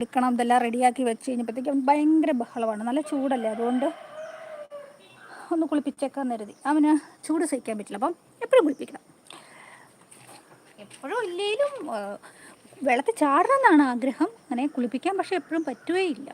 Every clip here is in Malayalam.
എടുക്കണം ഇതെല്ലാം റെഡിയാക്കി വെച്ച് കഴിഞ്ഞപ്പോഴത്തേക്കും ഭയങ്കര ബഹളമാണ്. നല്ല ചൂടല്ലേ? അതുകൊണ്ട് ഒന്ന് കുളിപ്പിച്ചേക്കാൻ കരുതി. അവന് ചൂട് സഹിക്കാൻ പറ്റില്ല. അപ്പം എപ്പോഴും കുളിപ്പിക്കണം. എപ്പോഴും ഇല്ലേലും വെള്ളത്തിൽ ചാടണം എന്നാണ് ആഗ്രഹം. അങ്ങനെ കുളിപ്പിക്കാൻ പക്ഷെ എപ്പോഴും പറ്റുകയില്ല.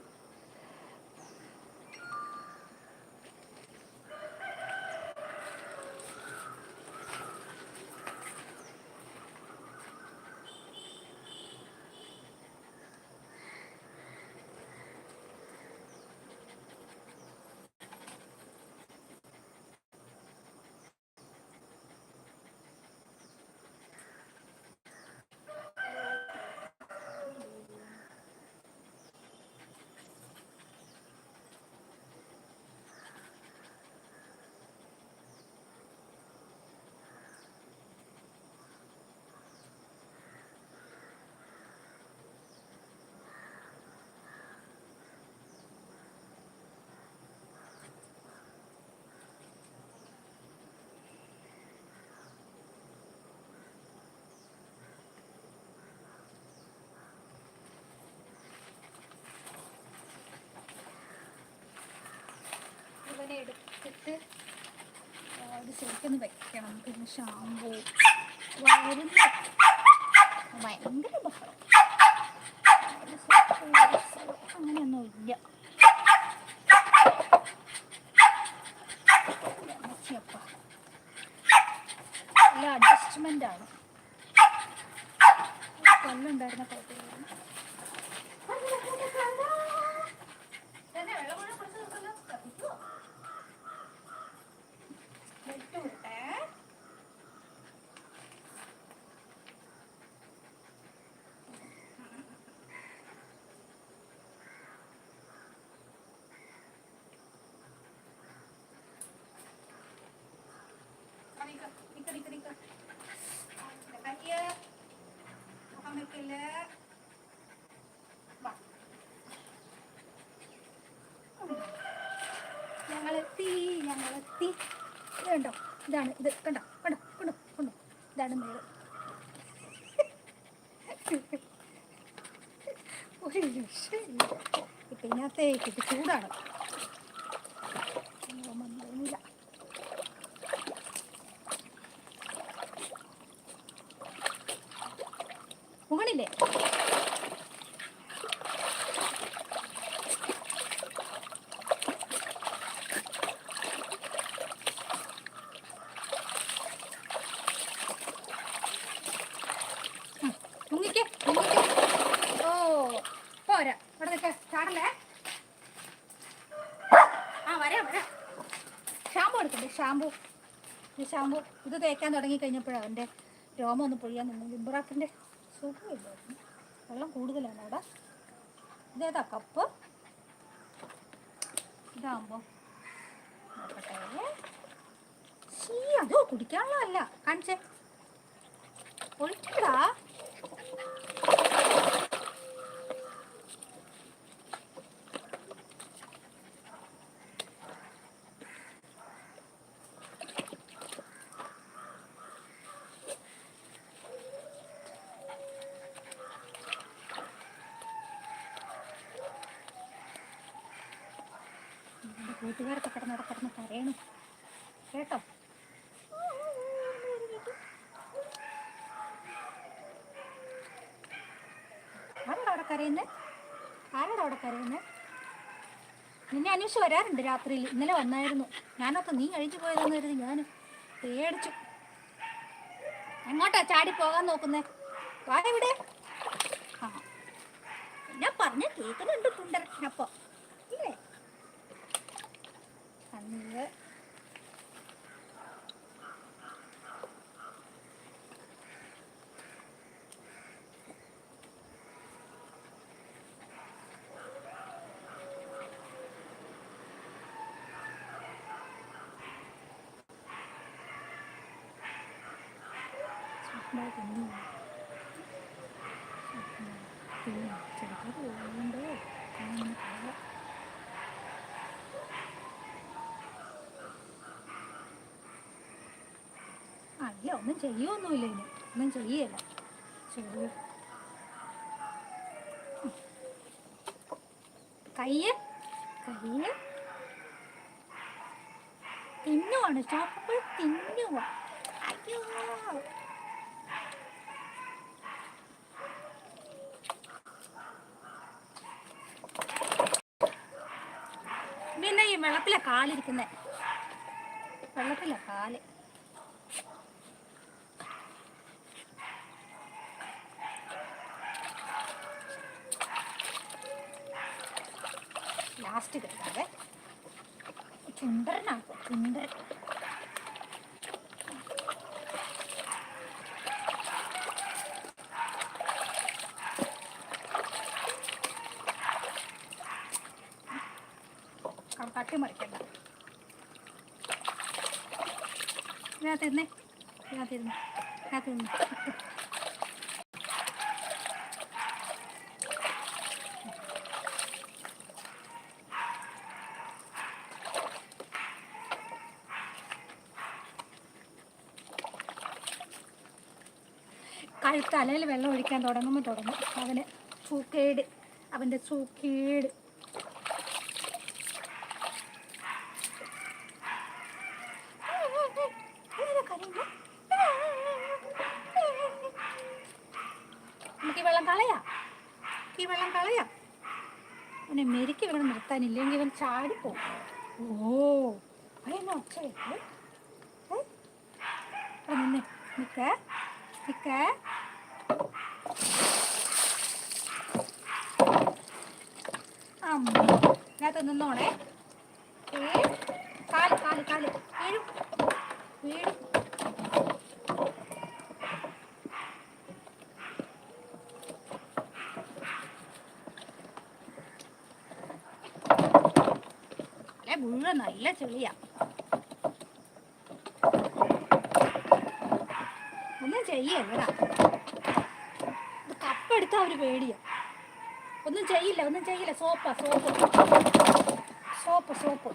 ഇങ്ങനെ എടുത്തിട്ട് ഒരു ശരിക്കൊന്ന് വെക്കണം. പിന്നെ ഷാമ്പൂ വരുന്ന ഭയങ്കര ബഹളം അങ്ങനെയൊന്നും ഇല്ല. നല്ല അഡ്ജസ്റ്റ്മെന്റ് ആണ്. കൊല്ലുണ്ടായിരുന്ന കുഴപ്പമില്ല ഞങ്ങളെത്തി ഞങ്ങളെത്തി ഇത് കണ്ടോ? ഇതാണ് ഇത്. കണ്ടോ? കണ്ടോ? കണ്ടോ? കണ്ടോ? ഇതാണ് മേൾ. ഒരു രക്ഷയില്ല. ഇപ്പം ഇതിനകത്തേക്ക് ഇത് ചൂടാണ്. മുകളില്ലേ മുങ്ങിക്ക് മുങ്ങിക്ക് ഓ പോരാ ഇവിടെ നിൽക്ക ചാടല്ലേ ആ വരാം വരാം ഷാമ്പു ഈ ഷാമ്പു ഇത് തേക്കാൻ തുടങ്ങി കഴിഞ്ഞപ്പോഴാണ് എന്റെ രോമം ഒന്ന് പൊഴിയാൻ നിന്നു ലിംബറാക്കിന്റെ സുഖമില്ലായിരുന്നു വെള്ളം കൂടുതലാണ് അവിടെ. ഇതേതാ കപ്പ്? ഇതാകുമ്പോൾ നോക്കട്ടെ. അതോ കുടിക്കാനുള്ളതല്ല. കാണിച്ചേ. എന്റെ കൂട്ടുകാരൊക്കെ കിടന്ന് അവിടെ കിടന്ന് കരയണം. കേട്ടോ? ആരോടാ അവിടെ കരയുന്നത് ആരോടാ അവിടെ കരയുന്നത് നിന്നെ അന്വേഷിച്ച് വരാറുണ്ട് രാത്രിയിൽ. ഇന്നലെ വന്നായിരുന്നു. ഞാനൊക്കെ നീ കഴിച്ചു പോയതെന്ന് കരുതി ഞാൻ പേടിച്ചു. എങ്ങോട്ടാ ചാടി പോകാൻ നോക്കുന്നേ? വാ ഇവിടെ. ആ. ഞാൻ പറഞ്ഞ കേൾക്കുന്നുണ്ട് പുണ്ടരപ്പോ ได้ถึงหนึ่งจริงเจ๋งครับผมเด้อทางนี้ครับอ่ะเดี๋ยวมันจะเยอะหน่อยเลยเนี่ยมันจะเยอะละเจ๋งเลย കയ്യ് കയ്യ് തിന്നുവാണ് ചോപ്പുകൾ തിന്നുവാ പിന്നെ ഈ വെള്ളത്തിലെ കാലിരിക്കുന്നേ. വെള്ളത്തിലെ കാൽ. ലാസ്റ്റ് കിട്ടാതെ ചുണ്ടരനാക്കും ചുണ്ടരൻ. കഴുത്തലയിൽ വെള്ളം ഒഴിക്കാൻ തുടങ്ങുമ്പോൾ തുടങ്ങും. അവന് ചൂക്കേട് അവന്റെ ചൂക്കേട് നമുക്ക് ഈ വെള്ളം കളയാം. ഈ വെള്ളം കളയാം. അവനെ മെരുക്കി ഇവിടെ നിർത്താനില്ലെങ്കിൽ ഇവൻ ചാടിപ്പോ ഓ അതെന്നാ ഒച്ച? അവിടെ നിന്നെ. നിക്ക നിക്ക അമ്മ ഇതിനകത്ത് നിന്നോണേ. കാൽ കാൽ കാൽ. വീഴും. അല്ലെ മുഴുവൻ നല്ല ചെളിയാ. ഒന്നും ചെയ്യല്ലടാ കപ്പെടുത്താ ഒരു പേടിയാ. ഒന്നും ചെയ്യില്ല ഒന്നും ചെയ്യില്ല. സോപ്പാ സോപ്പ്. 说不说过？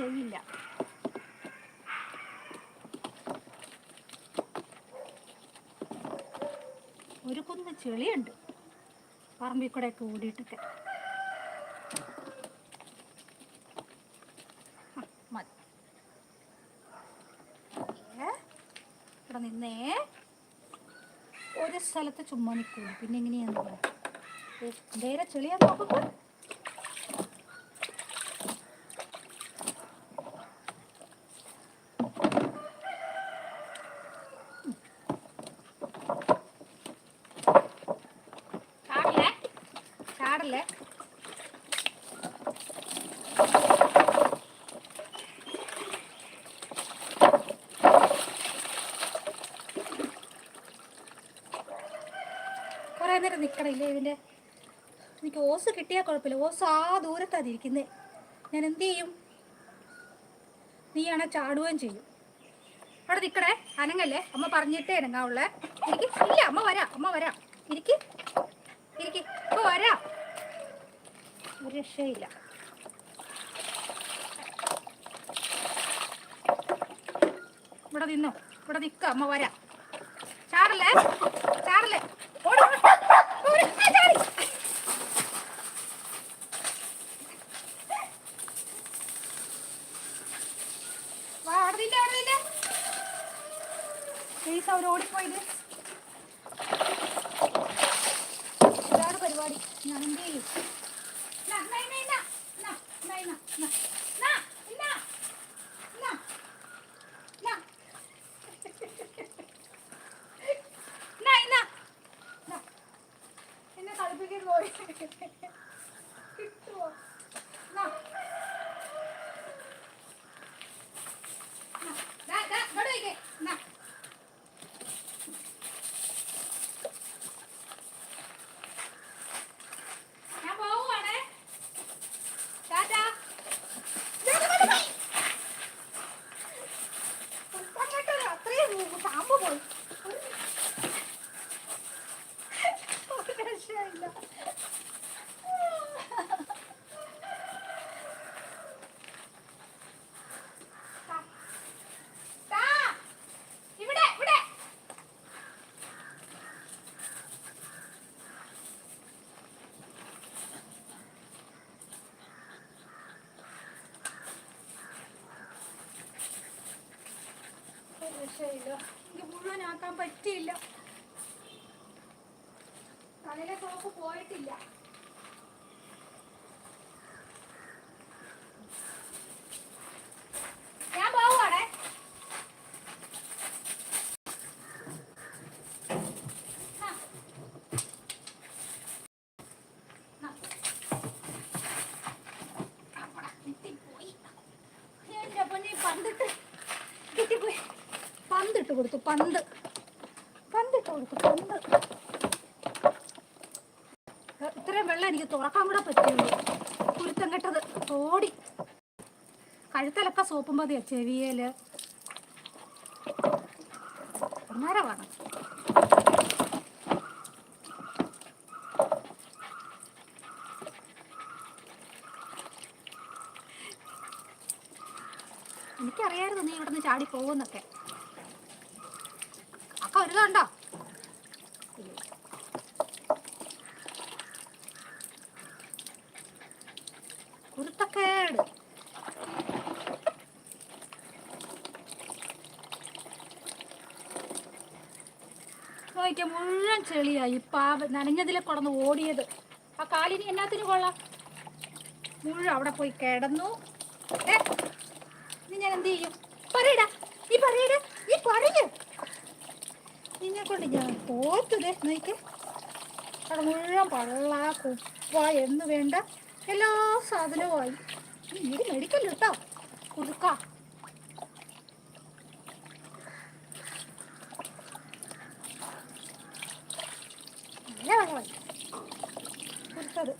ചെയ്യില്ല. ഒരു കുന്ന് ചെളിയുണ്ട്. പറമ്പിൽ കൂടെ ഒക്കെ ഓടിയിട്ടൊക്കെ ഇവിടെ നിന്നേ. ഒരു സ്ഥലത്ത് ചുമ്മാ നിൽക്കുള്ളൂ പിന്നെ എങ്ങനെയാന്ന് പറയാം. നേരെ ചെളിയാ നോക്കുമ്പോ ചാടല്ലേ ചാടല്ലേ കുറേ നേരം ഇവന്റെ എനിക്ക് ഓസ് കിട്ടിയാൽ കുഴപ്പമില്ല. ഓസ് ആ ദൂരത്താണ് ഇരിക്കുന്നത് ഞാൻ എന്ത് ചെയ്യും? നീയാണെ ചാടുകയും ചെയ്യും. അവിടെ നിൽക്കണേ അനങ്ങല്ലേ? അമ്മ പറഞ്ഞിട്ടേ അനങ്ങാവുള്ളേ. ഇരിക്ക്. ഇല്ല അമ്മ വരാം. അമ്മ വരാം. ഇരിക്ക്. ഇരിക്ക്. അപ്പൊ വരാം. ഒരു രക്ഷയില്ല. ഇവിടെ നിന്നോ. ഇവിടെ നിൽക്കാം അമ്മ വരാം. ചാടല്ലേ? അവർ ഓടിപ്പോയത് ഇതാണ് പരിപാടി ഞാൻ എന്ത് ചെയ്യും എന്നെ കളിപ്പിക്കാൻ പറ്റിയില്ല. തലയിലെ സോപ്പ് പോയിട്ടില്ല ഞാൻ പോവാണേ ആ. ആ. അവിടെ കിട്ടിപ്പോയി. എന്റെ പൊന്നേ, പന്തിട്ട് കിട്ടിപ്പോയി പന്ത്. പന്തിട്ട് കൊടുത്തു പന്ത്. ഇത്രയും വെള്ളം എനിക്ക് തുറക്കാൻ കൂടെ പറ്റുള്ളൂ കുരുത്തം കെട്ടത് ഓടി കഴുത്തലൊക്കെ സോപ്പും മതിയാ ചെവിയൽ അന്നേരമാണ് എനിക്കറിയായിരുന്നു നീ ഇവിടുന്ന് ചാടി പോകുന്നൊക്കെ. കണ്ടോ കുരുത്തക്കേട്. നോക്കിയ മുഴുവൻ ചെളിയായി. പാവ നനഞ്ഞതിലെ കൊടന്ന് ഓടിയത്. ആ കാലിന് എന്നാത്തിന് കൊള്ളാം? മുഴുവൻ അവിടെ പോയി കിടന്നു. ഏ ഇനി ഞാൻ എന്ത് ചെയ്യും പറയടാ നീ പറയടാ നീ പറയൂ നിന്നെ കൊണ്ട് ഞാൻ തോറ്റുതേ നോക്ക്. അവിടെ മുഴുവൻ പള്ള കുപ്പ എന്ന് വേണ്ട എല്ലാ സാധനവുമായി ഇത് മെഡിക്കൽ കേട്ടോ കുടുക്ക നല്ല വെള്ളമായി കുടുത്തത്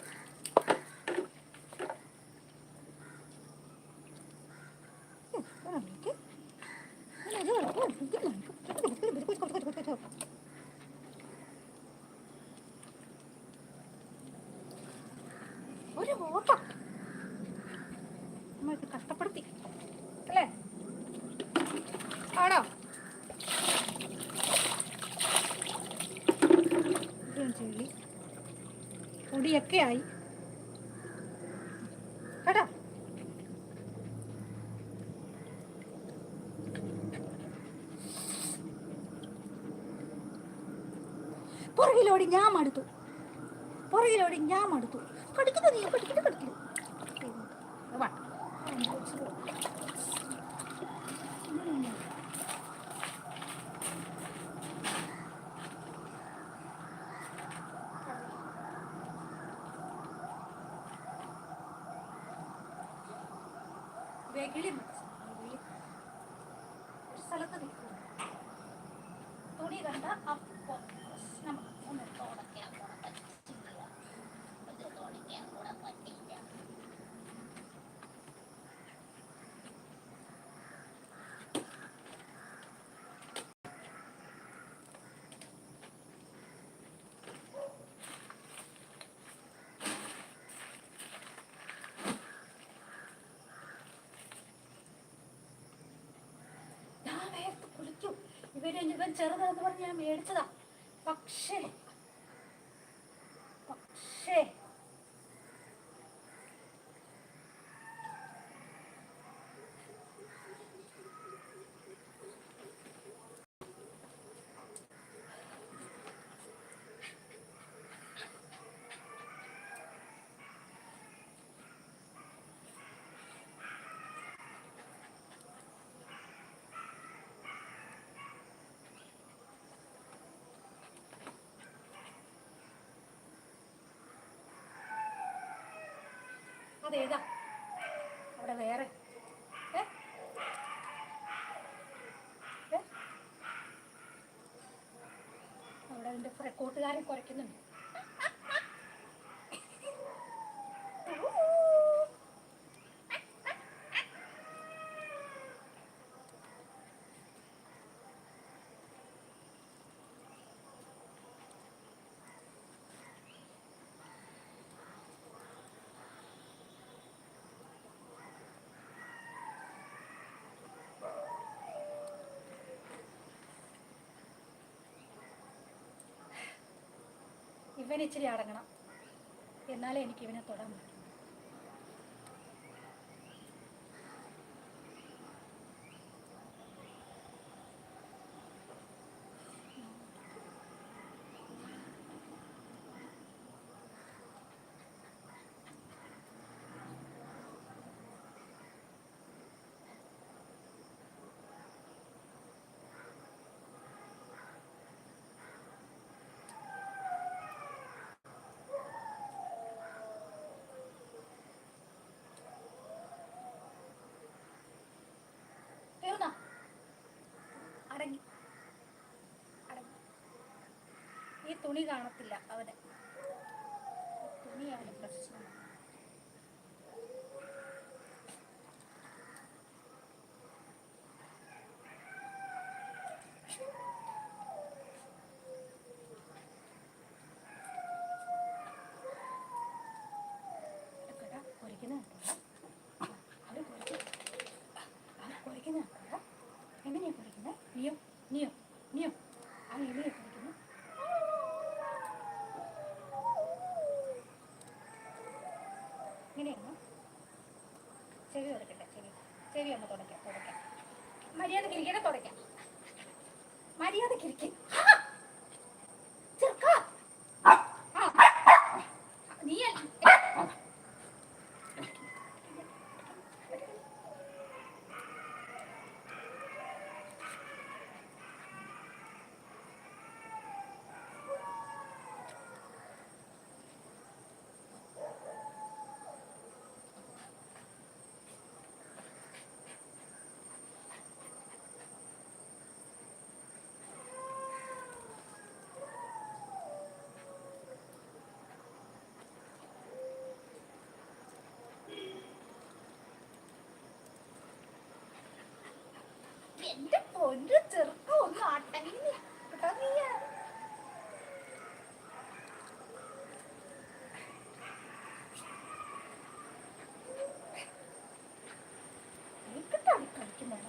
ഒരു ഓട്ടം നമ്മൾക്ക് കഷ്ടപ്പെടുത്തി അല്ലേ ആണോ ഇത്രയും ചെളി പൊടിയൊക്കെ ആയി കേട്ടോ പുറകിലോടി ഞാൻ മടുത്തു. പുറകിലോടി ഞാൻ മടുത്തു. കടിക്കുന്നു നീ കടിക്കുന്നു കടിക്കുന്നു വാ. വെകിളി മനസ്സിലായി, വെകിളി. ഒരു സ്ഥലത്ത് നിൽക്കുന്നു തുണി കണ്ട അപ്പോൾ പ്രശ്നം ഒന്ന് തുടയ്ക്കാൻ കൂടെ പറ്റില്ല ഇത് തുടയ്ക്കാൻ കൂടെ പറ്റില്ല ഞാൻ വേഗത്ത് കുളിക്കും ഇവർ ഇവൻ ചെറുതെന്ന് പറഞ്ഞ് ഞാൻ മേടിച്ചതാ. പക്ഷേ അതേതാ അവിടെ വേറെ ഏ? ഏ? അവിടെ എന്റെ കൂട്ടുകാരെ കുറയ്ക്കുന്നുണ്ട്. ഇവൻ ഇച്ചിരി അടങ്ങണം. എന്നാലേ എനിക്ക് ഇവനെ തൊടാൻ പറ്റൂ. തുണി കാണത്തില്ല അവന് തുണിയാണ് പ്രശ്നം? എങ്ങനെയാ കുരയ്ക്കുന്നെ? നീയോ നീയോ നീയോ ആ എങ്ങനെയാ ചെവി ഒന്ന് തുടയ്ക്കാം തുടയ്ക്കാം. മര്യാദയ്ക്ക് കിരിക്കട്ടെ തുടയ്ക്കാം. ഇരിക്കും നീ എന്റെ പൊന്നു ചെറുക്കം ഒന്ന് അടങ്ങി കേട്ടോ നീ എനിക്കിട്ടാണ് കളിക്കുന്നത്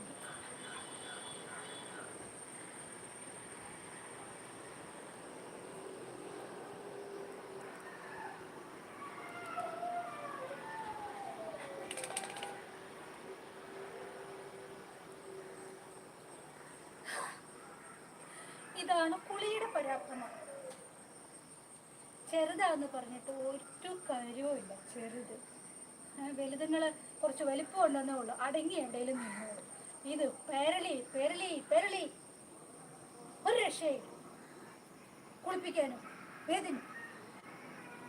ഇതാണ് പുളിയുടെ പരാക്രമം. ചെറുതാന്ന് പറഞ്ഞിട്ട് ഒരു കാര്യവുമില്ല ചെറുത്. വലുതുങ്ങൾ കുറച്ച് വലിപ്പം ഉണ്ടെന്നേ ഉള്ളൂ. അടങ്ങി എവിടെയും നിന്നോളൂ. ഇത് പേരളി പേരളി പേരളി. ഒരു രക്ഷയില്ല. കുളിപ്പിക്കാനും വേദനും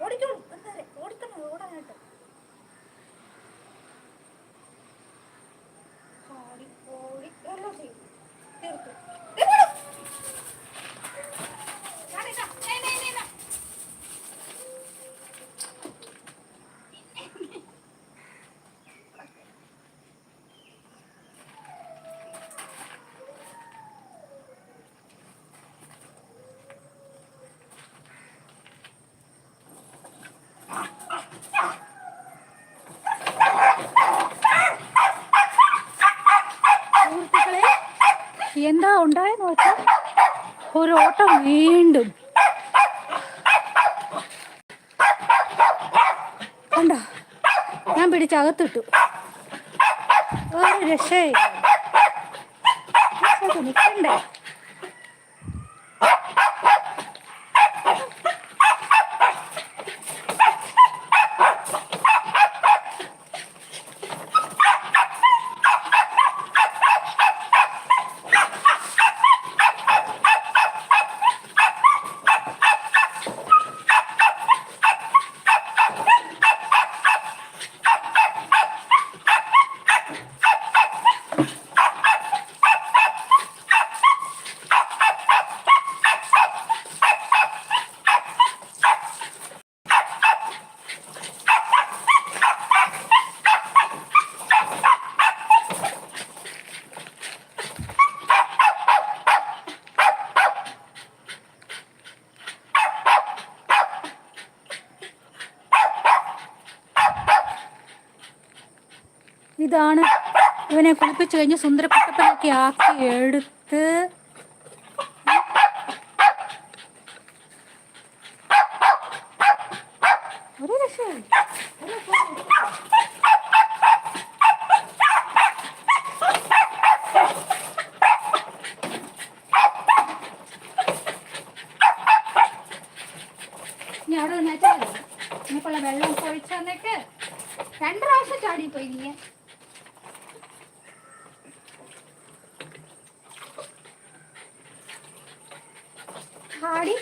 ഓടിക്കോളൂ. എന്താ ഓടിക്കണം ഓടാനായിട്ട് ഓടി ഓടി എല്ലാം ചെയ്യും തീർത്തു തീർന്നു. കാണിക്ക. നേ, നേ, നേ, നേ. സുഹൃത്തുക്കളെ എന്താ ഉണ്ടായെന്ന് വെച്ചാൽ ഒരു ഓട്ടം വീണ്ടും കണ്ടോ? ഞാൻ പിടിച്ചകത്തിട്ടു ഒരു രക്ഷയില്ല. നിൽക്കണ്ടേ? ഇതാണ്. ഇവനെ കുളിപ്പിച്ചു കഴിഞ്ഞ് സുന്ദരപ്പെട്ടപ്പനൊക്കെ ആക്കി എടുത്ത് ഒരു രക്ഷയില്ല ഇനി അവിടെ നിന്നിട്ട് നിനക്കുള്ള വെള്ളം ഒഴിച്ചു തന്നിട്ട് രണ്ട് പ്രാവശ്യം ചാടിപ്പോയി നീ ആടി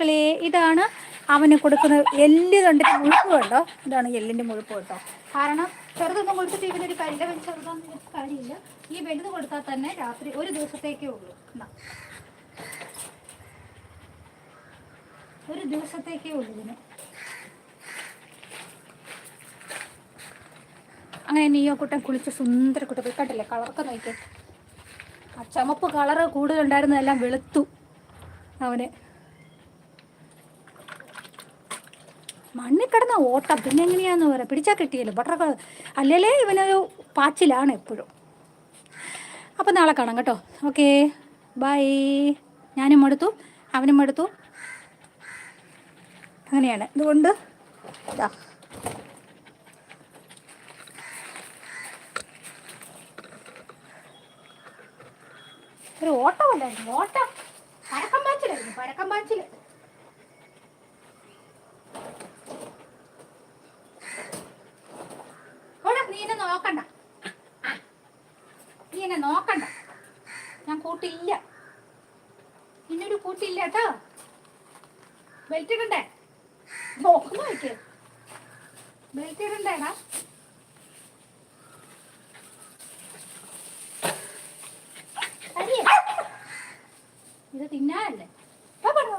സുഹൃത്തുക്കളെ ഇതാണ് അവന് കൊടുക്കുന്ന എല്ല് കണ്ടിട്ട് മുഴുപ്പ് കണ്ടോ? ഇതാണ് എല്ലിന്റെ മുഴുപ്പ് കേട്ടോ. കാരണം ചെറുതൊന്നും കൊടുത്തിട്ട് ഇവനൊരു പരിലവൻ ചെറുതൊന്നും കാര്യമില്ല. ഈ വലുത് കൊടുത്താൽ തന്നെ രാത്രി ഒരു ദിവസത്തേക്കേ ഉള്ളൂ. ഒരു ദിവസത്തേക്കേ ഉള്ളൂ ഇതിന് അങ്ങനെ നീയോ കുട്ടൻ കുളിച്ച് സുന്ദര കുട്ട പോയി. കണ്ടില്ലേ കളറൊക്കെ നോക്കിയേ. ആ ചുമപ്പ് കളറ് കൂടുതലുണ്ടായിരുന്നതെല്ലാം വെളുത്തു അവന്. മണ്ണിൽ കിടന്ന ഓട്ടം പിന്നെ എങ്ങനെയാന്ന് പറയാം? പിടിച്ചാൽ കിട്ടിയല്ലോ. ബട്ടറൊക്കെ അല്ലല്ലേ ഇവനൊരു പാച്ചിലാണ് എപ്പോഴും. അപ്പം നാളെ കാണാം കേട്ടോ. ഓക്കെ. ബൈ. ഞാനും എടുത്തു അവനും എടുത്തു അങ്ങനെയാണ്. ഇതുകൊണ്ട് ഇതാ ഒരു ഓട്ടമല്ലായിരുന്നു. ഓട്ടം. പരക്കം പാച്ചിലായിരുന്നു. പരക്കം പാച്ചിൽ ഓടാ നീ എന്നെ നോക്കണ്ട നീ എന്നെ നോക്കണ്ട ഞാൻ കൂട്ടില്ല. ഇന്നൊരു കൂട്ടില്ല കേട്ടോ ബെൽറ്റ് ഇടണ്ടേ? നോക്കുന്നു ബെൽറ്റ് ഇടണ്ടേടാ അരിയേ ഇത് തിന്നാനല്ലേ വാ, വാ, വാ.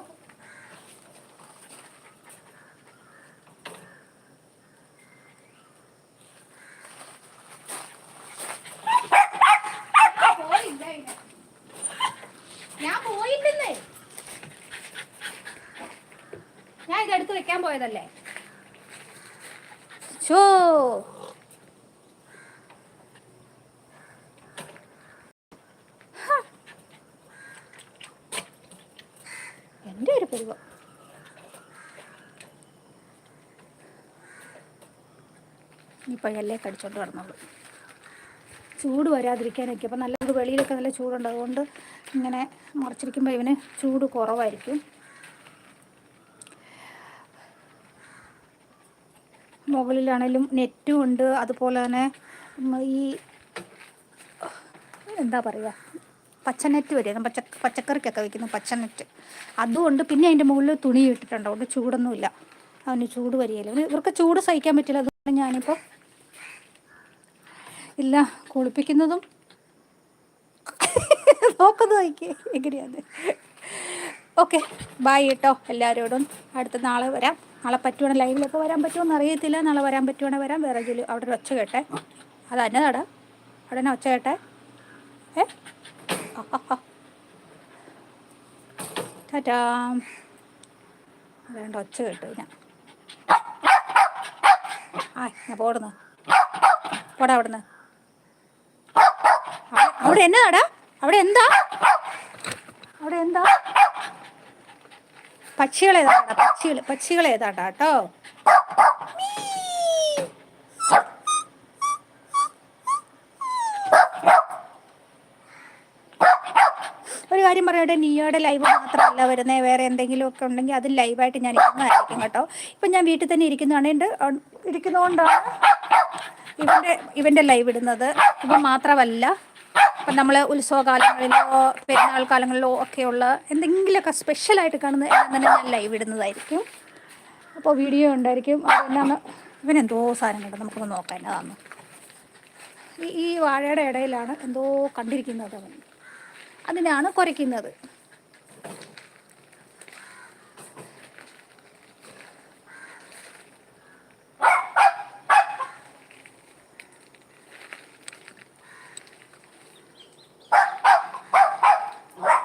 പോയില്ല ഇതിന്. ഞാൻ പോയില്ലെന്നേ ഞാൻ ഇതെടുത്ത് വെക്കാൻ പോയതല്ലേ? ഷോ എന്റെ ഒരു പരിവം. ഇപ്പം എല്ലേ കടിച്ചോണ്ട് കിടന്നുള്ളൂ ചൂട് വരാതിരിക്കാനൊക്കെ. അപ്പം നല്ലൊരു വെളിയിലൊക്കെ നല്ല ചൂടുണ്ട്. അതുകൊണ്ട് ഇങ്ങനെ മറച്ചിരിക്കുമ്പോൾ ഇവന് ചൂട് കുറവായിരിക്കും. മുകളിലാണേലും നെറ്റും ഉണ്ട്. അതുപോലെ തന്നെ ഈ എന്താ പറയുക പച്ച നെറ്റ് വരും പച്ച പച്ചക്കറിക്കൊക്കെ പച്ച പച്ചനെറ്റ് അതുകൊണ്ട് പിന്നെ അതിന്റെ മുകളിൽ തുണി ഇട്ടിട്ടുണ്ട്. അതുകൊണ്ട് ചൂടൊന്നുമില്ല. അവന് ചൂട് വരികയില്ല. ഇവർക്ക് ചൂട് സഹിക്കാൻ പറ്റില്ല. അതുകൊണ്ട് ഞാനിപ്പോൾ ഇല്ല കുളിപ്പിക്കുന്നതും നോക്കുന്നതായിക്കേ നോക്കി. എങ്ങനെയാണ് ഓക്കെ ബായ് കേട്ടോ എല്ലാവരോടും അടുത്ത നാളെ വരാം. നാളെ പറ്റുവാണ് ലൈവിലൊക്കെ വരാൻ പറ്റുമെന്ന് അറിയത്തില്ല. നാളെ വരാൻ പറ്റുവാണെങ്കിൽ വരാം. വേറെ ജോലി അവിടെ ഒരു ഒച്ച കേട്ടെ. അത് എന്നതാടാ അവിടെ തന്നെ ഒച്ച കേട്ടെ. ഏ? വേണ്ട ഒച്ച കേട്ടു ഞാൻ. ആ ഞാൻ പോടുന്നു പോടാ അവിടുന്ന്. അവിടെ- അവിടെ എന്നതാടാ അവിടെ എന്താ? അവിടെ എന്താ? പക്ഷികൾ ഏതാണ്ടാ? പക്ഷികൾ പക്ഷികൾ ഏതാണ്ടാ കേട്ടോ ഒരു കാര്യം പറയട്ടെ നീയോടെ ലൈവ് മാത്രമല്ല വരുന്നത് വേറെ എന്തെങ്കിലും ഒക്കെ ഉണ്ടെങ്കിൽ അത് ലൈവായിട്ട് ഞാൻ ഇരിക്കുന്നതായിരിക്കും കേട്ടോ. ഇപ്പം ഞാൻ വീട്ടിൽ തന്നെ ഇരിക്കുന്നതാണ്. എന്റെ ഇരിക്കുന്നതുകൊണ്ടാണ് ഇവന്റെ ഇവന്റെ ലൈവ് ഇടുന്നത്. ഇപ്പം മാത്രമല്ല ഇപ്പം നമ്മൾ ഉത്സവകാലങ്ങളിലോ പെരുന്നാൾ കാലങ്ങളിലോ ഒക്കെയുള്ള എന്തെങ്കിലുമൊക്കെ സ്പെഷ്യലായിട്ട് കാണുന്ന അങ്ങനെ ഞാൻ ലൈവ് ഇടുന്നതായിരിക്കും. അപ്പോൾ വീഡിയോ ഉണ്ടായിരിക്കും. അതെന്താണ്? ഇവനെന്തോ സാധനം കണ്ടു. നമുക്കൊന്ന് നോക്കാം. എന്നതാന്ന് ഈ ഈ വാഴയുടെ ഇടയിലാണ് എന്തോ കണ്ടിരിക്കുന്നത് അവൻ. അതിനാണ് കുരയ്ക്കുന്നത്.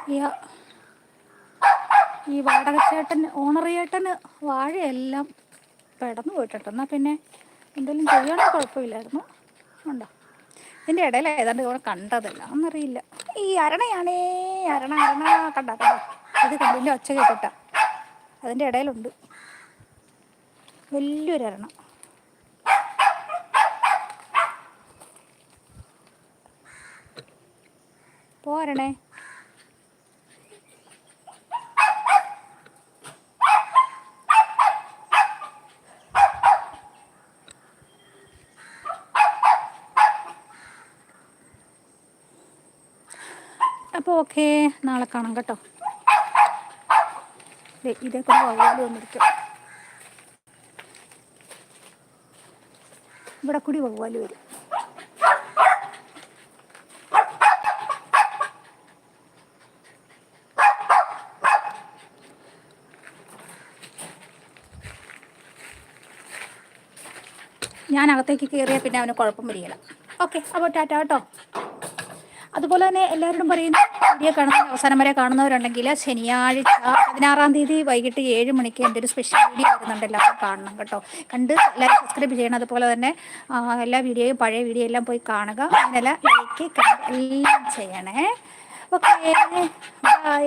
ഈ വാടകച്ചേട്ടൻ ഓണറിയേട്ടന് വാഴയെല്ലാം പെടന്നു പോയിട്ടുണ്ട്. എന്നാൽ പിന്നെ എന്തെങ്കിലും ചെയ്യണോ കുഴപ്പമില്ലായിരുന്നു. ഉണ്ടോ? ഇതിന്റെ ഇടയിൽ ഏതാണ്ട് ഇവിടെ കണ്ടതല്ല. ഒന്നറിയില്ല. ഈ അരണയാണേ അരണ അരണ. കണ്ട കണ്ട? ഇത് കണ്ടിന്റെ ഒച്ച കേട്ടിട്ട. അതിന്റെ ഇടയിലുണ്ട്. വലിയൊരു അരണ. പോരണേ അപ്പോൾ ഓക്കെ നാളെ കാണാം കേട്ടോ. ദേ, ഇതേ കൂടെ വവ്വാൽ വന്നിരിക്കും. ഇവിടെ കൂടി വവ്വാൽ വരും. ഞാൻ അകത്തേക്ക് കയറിയാൽ പിന്നെ അവന് കുഴപ്പം വരികയില്ല. ഓക്കെ അപ്പോൾ ടാറ്റ കേട്ടോ. അതുപോലെ തന്നെ എല്ലാവരോടും പറയുന്നു വീഡിയോ കാണുന്ന അവസാനം വരെ കാണുന്നവരുണ്ടെങ്കിൽ ശനിയാഴ്ച പതിനാറാം തീയതി വൈകിട്ട് ഏഴ് മണിക്ക് എന്റെ ഒരു സ്പെഷ്യൽ വീഡിയോ വരുന്നുണ്ട് എല്ലാവർക്കും കാണണം കേട്ടോ. കണ്ട് എല്ലാവരും സബ്സ്ക്രൈബ് ചെയ്യണം. അതുപോലെ തന്നെ എല്ലാ വീഡിയോയും പഴയ വീഡിയോ എല്ലാം പോയി കാണുക. അങ്ങനെയല്ല ലൈക്ക് എല്ലാം ചെയ്യണേ. Okay bye